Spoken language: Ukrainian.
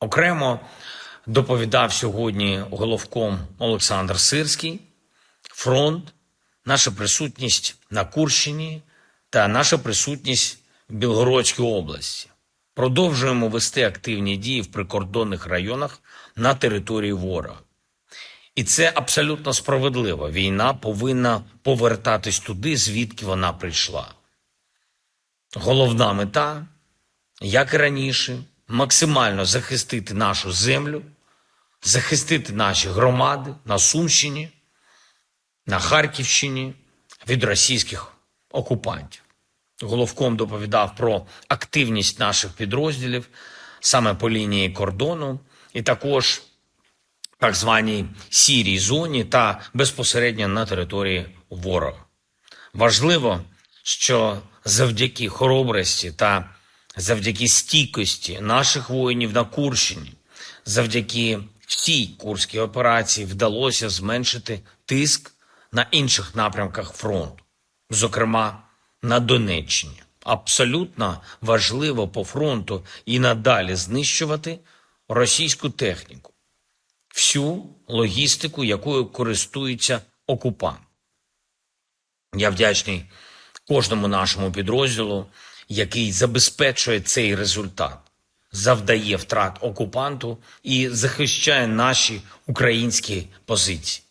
Окремо доповідав сьогодні головком Олександр Сирський, фронт, наша присутність на Курщині та наша присутність в Білгородській області. Продовжуємо вести активні дії в прикордонних районах на території ворога. І це абсолютно справедливо. Війна повинна повертатись туди, звідки вона прийшла. Головна мета, як і раніше, максимально захистити нашу землю, захистити наші громади на Сумщині, на Харківщині від російських окупантів. Головком доповідав про активність наших підрозділів саме по лінії кордону, і також так званій сірій зоні та безпосередньо на території ворога. Важливо, що завдяки хоробрості та завдяки стійкості наших воїнів на Курщині, завдяки всій курській операції вдалося зменшити тиск на інших напрямках фронту, зокрема на Донеччині. Абсолютно важливо по фронту і надалі знищувати російську техніку, всю логістику, якою користується окупант. Я вдячний кожному нашому підрозділу, який забезпечує цей результат, завдає втрат окупанту і захищає наші українські позиції.